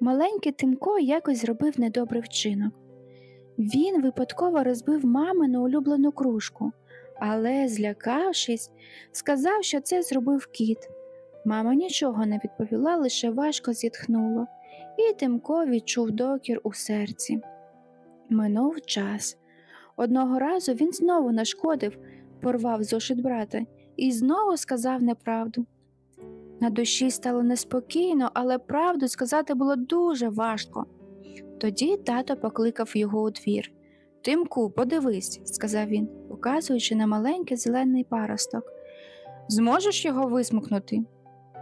Маленький Тимко якось зробив недобрий вчинок. Він випадково розбив мамину улюблену кружку, але, злякавшись, сказав, що це зробив кіт. Мама нічого не відповіла, лише важко зітхнула, і Тимко відчув докір у серці. Минув час. Одного разу він знову нашкодив, порвав зошит брата і знову сказав неправду. На душі стало неспокійно, але правду сказати було дуже важко. Тоді тато покликав його у двір. Тимку, подивись, сказав він, показуючи на маленький зелений паросток. Зможеш його висмукнути?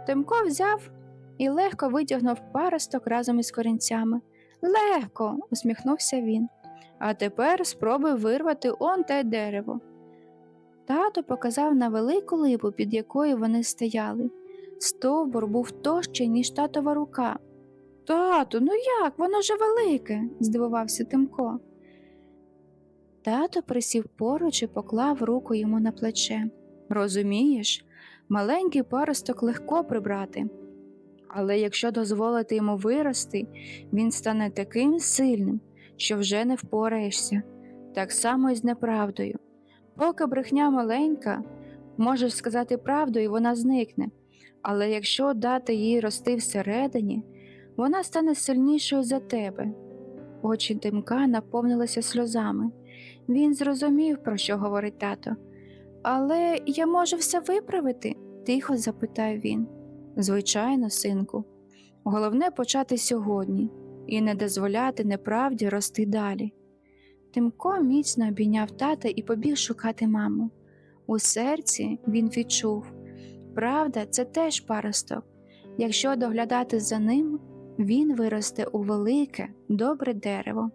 Тимко взяв і легко витягнув паросток разом із корінцями. Легко, усміхнувся він. А тепер спробуй вирвати он те дерево. Тато показав на велику липу, під якою вони стояли. Стовбур був товщий, ніж татова рука. Тату, ну як? Воно же велике, здивувався Тимко. Тато присів поруч і поклав руку йому на плече. Розумієш, маленький паросток легко прибрати. Але якщо дозволити йому вирости, він стане таким сильним, що вже не впораєшся. Так само і з неправдою. Поки брехня маленька, можеш сказати правду, і вона зникне. Але якщо дати їй рости всередині, вона стане сильнішою за тебе. Очі Тимка наповнилися сльозами. Він зрозумів, про що говорить тато. Але я можу все виправити? тихо запитав він. Звичайно, синку. Головне почати сьогодні і не дозволяти неправді рости далі. Тимко міцно обійняв тата і побіг шукати маму. У серці він відчув правда, це теж паросток. Якщо доглядати за ним, він виросте у велике, добре дерево.